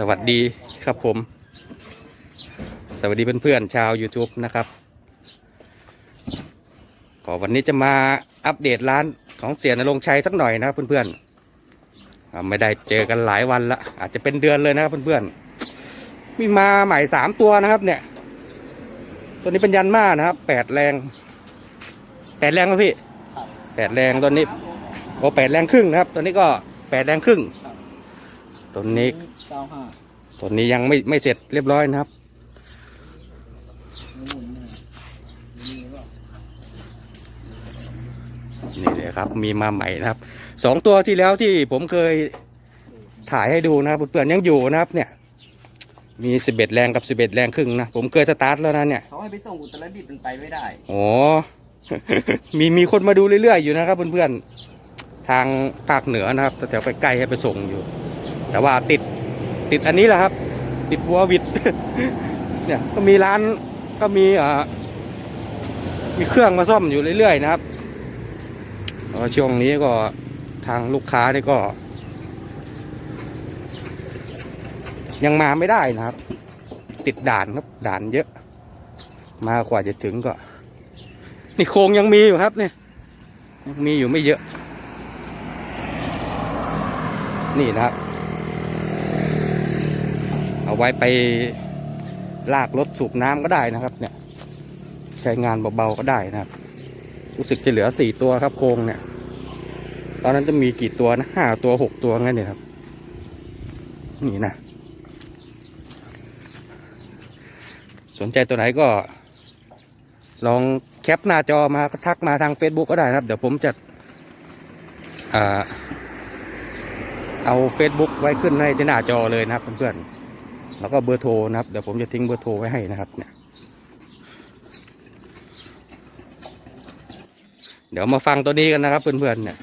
สวัสดีครับผม สวัสดีเพื่อนๆชาว YouTube นะครับก็วันนี้จะมาอัปเดตร้านของเสียนรงชัยสักหน่อยนะครับเพื่อนๆไม่ได้เจอกันหลายวันละอาจจะเป็นเดือนเลยนะครับเพื่อนๆมีมาใหม่สามตัวนะครับ เนี่ย ตัวนี้เป็นยันมานะครับแปดแรงแปดแรงครับพี่แปดแรงตัวนี้โอ้แปดแรงครึ่งนะครับ ตัวนี้ก็แปดแรงครึ่งตัวนี้ เก้าห้าตัวนี้ยังไม่ไม่เสร็จเรียบร้อยนะครับหมุนเนี่ยนี่ก็นี่เลยครับ มีมาใหม่นะครับ สองตัวที่แล้วที่ผมเคยถ่ายให้ดูนะครับเพื่อนๆยังอยู่นะครับ เนี่ย มีสิบเอ็ดแรงกับสิบเอ็ดแรงครึ่งนะ ผมเคยสตาร์ทแล้วนะเนี่ยเขาให้ไปส่งอุตรดิตถ์มันไปไม่ได้โอ้มีมีคนมาดูเรื่อยๆอยู่นะครับเพื่อนๆทางภาคเหนือนะครับแถวๆใกล้ๆให้ไปส่งอยู่ แต่ว่าติด ติดอันนี้แหละครับ ติดวัววิดเนี่ยก็มีร้านก็มีอ่ามีเครื่องมาซ่อมอยู่เรื่อยๆนะครับช่วงนี้ก็ทางลูกค้านี่ก็ ยังมาไม่ได้นะครับ ติดด่านครับด่านเยอะ มากว่าจะถึงก็ นี่โครงยังมีอยู่ครับเนี่ยยังมีอยู่ไม่เยอะ นี่นะครับ เอาไว้ไปลากรถสูบน้ำก็ได้นะครับ เนี่ย ใช้งานเบาๆก็ได้นะครับ รู้สึกจะเหลือสี่ตัวครับโครงเนี่ย ตอนนั้นจะมีกี่ตัวนะห้าตัวหกตัวงั้นเนี่ยครับ นี่นะ สนใจตัวไหนก็ ลองแคปหน้าจอมาก็ทักมาทาง Facebook ก็ได้นะครับ เดี๋ยวผมจะเอา Facebook ไว้ขึ้นในที่หน้าจอเลยนะครับเพื่อนๆ แล้วก็เบอร์โทรนะครับเดี๋ยวผมจะทิ้งเบอร์โทรไว้ให้นะครับเนี่ยเดี๋ยวมาฟังตัวนี้กันนะครับเพื่อนๆเนี่ย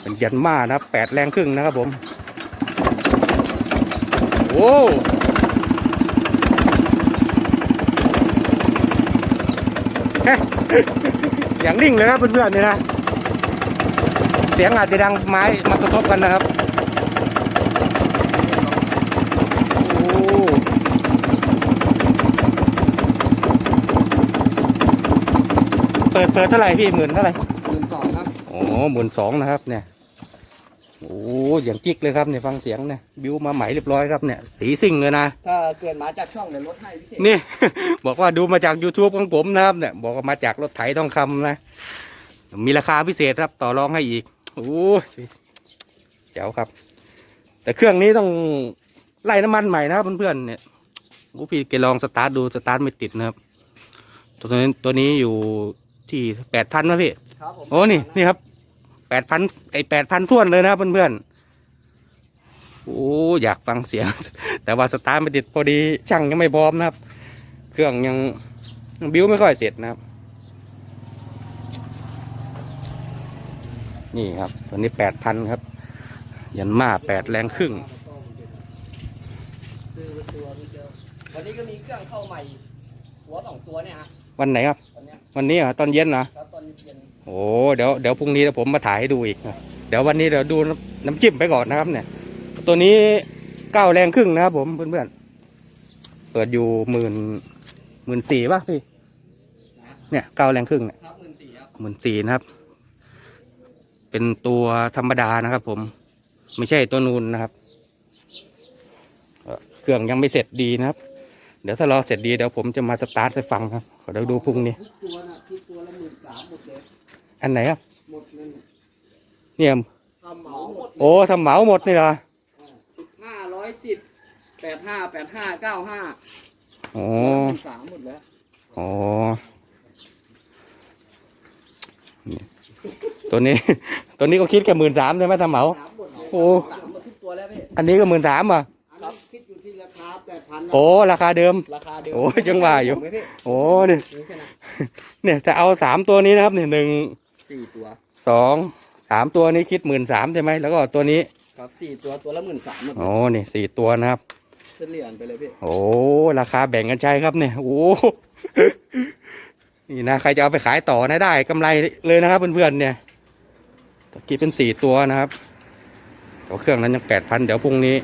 เป็นยันมานะครับแปดแรงครึ่งนะครับผมโอ้อย่างนิ่งเลยครับเพื่อนๆเนี่ยนะเสียงอาจจะดังไม้มากระทบกันนะครับโอ้เปิ ดเปิดเท่าไหร่พี่หมื่นเท่าไหร่หมื่นสองครับโอ้หมื่นสองนะครับเนี่ยโอ้อย่างจิกเลยครับเนี่ยฟังเสียงเนี่ยบิวมาใหม่เรียบร้อยครับเนี่ยสีซิ่งเลยนะถ้าเกิดมาจากช่องเดี๋ยวลดให้พี่เขตนี่ บอกว่าดูมาจาก YouTube ของผมนะครับเนี่ยบอกว่ามาจากรถไถทองคำนะ มีราคาพิเศษครับต่อรองให้อีกโอ้ยเจ๋วครับ แต่เครื่องนี้ต้องไล่น้ำมันใหม่นะครับเพื่อนๆเนี่ยโอ้พี่แกลองสตาร์ทดูสตาร์ทไม่ติดนะครับ ตัวนี้ตัวนี้อยู่ ที่แปดพันนะพี่ ครับผมโอ้นี่นี่ครับแปดพันไอแปดพันท่วนเลยนะครับเพื่อนๆโอ้อยากฟังเสียง แต่ว่าสตาร์ทไม่ติดพอดีช่างยังไม่พร้อมนะครับ เครื่องยังยังบิ้วไม่ค่อยเสร็จนะครับ นี่ครับตัวนี้แปดพันครับ ยันมาแปดแรงครึ่ง ซื้อไปตัวพี่เจอวันนี้ก็มีเครื่องเข้าใหม่ หัวสองตัวเนี่ยฮะวันไหนครับ วันนี้เหรอตอนเย็นเหรอครับตอนเย็นโอ้เดี๋ยวเดี๋ยวพรุ่งนี้เดี๋ยวผมมาถ่ายให้ดูอีกนะเดี๋ยววันนี้เดี๋ยวดูน้ำจิ้มไปก่อนนะครับ เนี่ย ตัวนี้เก้าแรงครึ่งนะครับผมเพื่อนๆเปิดอยู่หมื่นหมื่นสี่ป่ะพี่เนี่ยเก้าแรงครึ่งเนี่ยหมื่นสี่ครับหมื่นสี่นะครับ เป็นตัวธรรมดานะครับผมไม่ใช่ตัวนูนนะครับเอ่อเครื่องยังไม่เสร็จดีนะครับ เดี๋ยวถ้ารอเสร็จดีเดี๋ยวผมจะมาสตาร์ทให้ฟังครับขอเดี๋ยวดูพรุ่งนี้ ทุกตัวน่ะทุกตัวละหมื่นสามหมดเลยอันไหนครับหมดเลยเนี่ยเนี่ยทำเหมาหมดเลยโอ้ทำเหมาหมดนี่เหรอสิบห้าร้อยสิบแปดห้าแปดห้าเก้าห้าโอ้สามหมดแล้วโอ้นี่ตัวนี้ ตัวนี้ก็คิดแค่หมื่นสามใช่ไหมทำเหมา สามหมดเลยโอ้ สามหมดทุกตัวแล้วพี่อันนี้ก็หมื่นสามอะ พันโอ้ราคาเดิม ราคาเดียวโอ้ยยังว่าอยู่ไหมพี่โอ้เนี่ยนี่แค่นั้นเนี่ยจะเอาสามตัวนี้นะครับเนี่ยหนึ่งสี่ตัวสองสามตัวนี้คิดหมื่นสามใช่ไหมแล้วก็ตัวนี้ครับสี่ตัวตัวละหมื่นสามหมดโอ้นี่สี่ตัวนะครับ เฉลี่ยไปเลยพี่โอ้ราคาแบ่งกันใช้ครับเนี่ยโอ้ นี่นะใครจะเอาไปขายต่อนะได้กำไรเลยนะครับเพื่อนๆเนี่ยตะกี้เป็นสี่ตัวนะครับตัวเครื่องนั้นยังแปดพันเดี๋ยวพรุ่งนี้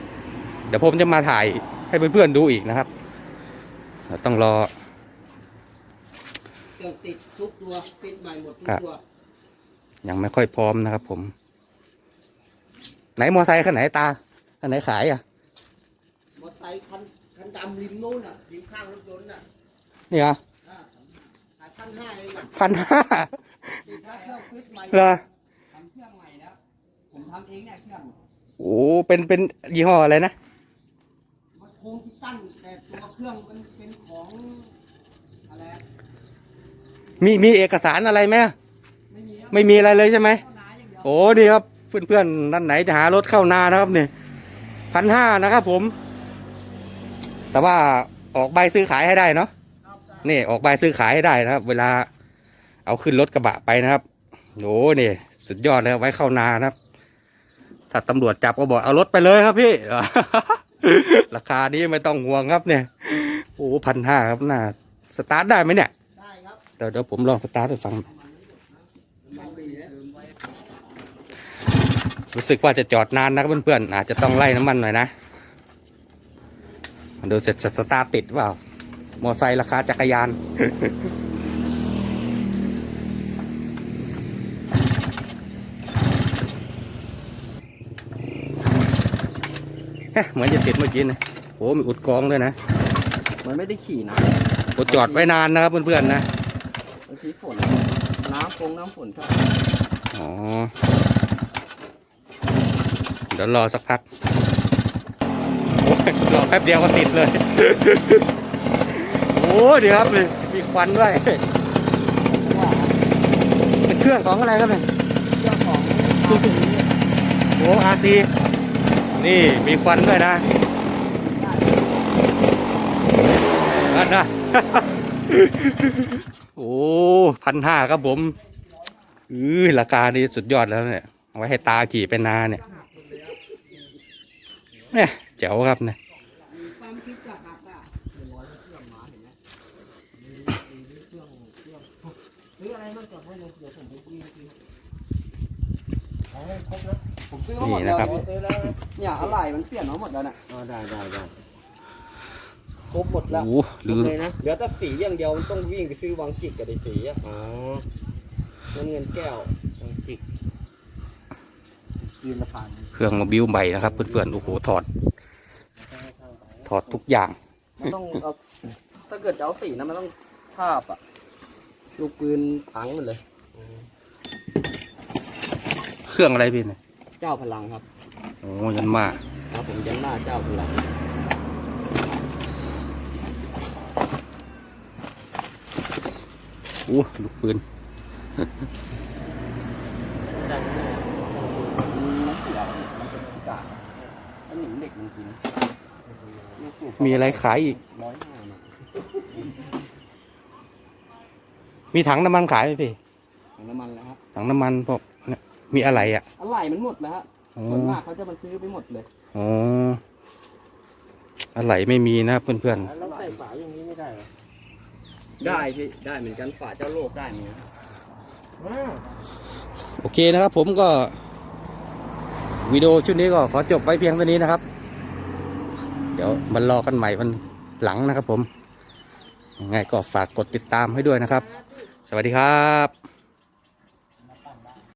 เดี๋ยวผมจะมาถ่าย ให้เพื่อนๆดูอีกนะครับต้องรอเครื่องติดทุกตัวปิดใหม่หมดทุกครับตัวยังไม่ค่อยพร้อมนะครับ ผม ไหนมอไซค์คันไหนตาคันไหนขายอะมอเตอร์ไซค์คันคันดำริมนู้นอะริมข้างรถยนต์น่ะนี่เหรออ่าขายพันห้าเองอะพันห้าติดค่าเครื่องฟิตใหม่เหรอทำเครื่องใหม่แล้วผมทำเองเนี่ยเครื่องโอ้เป็นเป็นยี่ห้ออะไรนะมันโค รงที่ตั้นแต่ตัวเครื่องมันเป็นของอะไรอะมีมีเอกสารอะไรไหมไม่มีครับไม่มีอะไรเลยใช่ไหม เข้าน้าอย่างเดียวโอ้ดีครับเพื่อนๆนั่นไหนจะหารถเข้านานะครับเนี่ยพันห้านะครับผม แต่ว่าออกใบซื้อขายให้ได้เนาะครับได้นี่ออกใบซื้อขายให้ได้นะครับ เวลาเอาขึ้นรถกระบะไปนะครับโอ้นี่สุดยอดเลยครับไว้เข้านานะครับ ถ้าตำรวจจับก็บอกเอารถไปเลยครับพี่ ราคานี้ไม่ต้องห่วงครับเนี่ย โอ้พันห้าครับน่าสตาร์ทได้ไหมเนี่ย ได้ครับ เดี๋ยวเดี๋ยวผมลองสตาร์ทให้ฟัง รู้สึกว่าจะจอดนานนะครับเพื่อนๆอาจจะต้องไล่น้ำมันหน่อยนะดูเสร็จสตาร์ทติดเปล่ามอไซค์ราคาจักรยาน เฮ้ยเหมือนจะติดเมื่อกี้นะโอ้มีอุดกองด้วยนะมันไม่ได้ขี่นะโอ้จอดไว้นานนะครับเพื่อนๆนะบางทีฝนน้ำฟงน้ำฝนก็อ๋อเดี๋ยวรอสักพักโอ้ยรอแป๊บเดียวก็ติดเลย โอ้ดีครับเลยมีควันด้วยเป็นเครื่องของอะไรครับเนี่ยเครื่องของซูซูโอ้อาซี นี่มีควันด้วยนะนั่นนะโอ้พันห้าครับผมอือราคานี้สุดยอดแล้วเนี่ยเอาไว้ให้ตาขี่เป็นนาเนี่ยเนี่ยเจ๋วครับเนี่ยหรืออะไรมากกว่าพวกนี้เดี๋ยวผมไปกินกินเอาให้ครบแล้ว ผมซื้อมาหมดแล้วเนี่ยอะไรมันเปลี่ยนมาหมดแล้วน่ะอ๋อได้ได้ได้ครบหมดแล้วโอ้ลืมนะเหลือแต่สีอย่างเดียวมันต้องวิ่งไปซื้อวังกิกกับไอ้สีอะอ๋อเงินเงินแก้วต้องจิกยืนละผ่านเครื่องมาบิ้วใหม่นะครับ เพื่อนๆ โอ้โห ถอด ถอดทุกอย่าง มันต้องเอาถ้าเกิดจะเอาสีนะมันต้องทาบอะลูกปืนพังหมดเลย เครื่องอะไรพี่เนี่ย เจ้าพลังครับโอ้ยันมาครับผมยันหน้าเจ้าพลังโอ้ลูกปืนมันเสียมันเป็นขี้กากมันหนิมเด็กมันกินมีอะไรขายอีกร้อยห้าเนี่ยมีถังน้ำมันขายไหมพี่ ถังน้ำมันแล้วครับ ถังน้ำมันพวกเนี่ย มีอะไรอะ อะไรมันหมดแล้วฮะอ๋อ ส่วนมากเขาจะมาซื้อไปหมดเลย อ๋ออะไรไม่มีนะครับเพื่อนแล้วใส่ฝาอย่างนี้ไม่ได้เหรอได้พี่ได้เหมือนกันฝาเจ้าโลกได้เหมือนกันๆโอเคนะครับผมก็ วิดีโอชุดนี้ก็ขอจบไว้เพียงเท่านี้นะครับ เดี๋ยวมันรอกันใหม่มันหลังนะครับผมยังไงก็ฝากกดติดตามให้ด้วยนะครับ สวัสดีครับ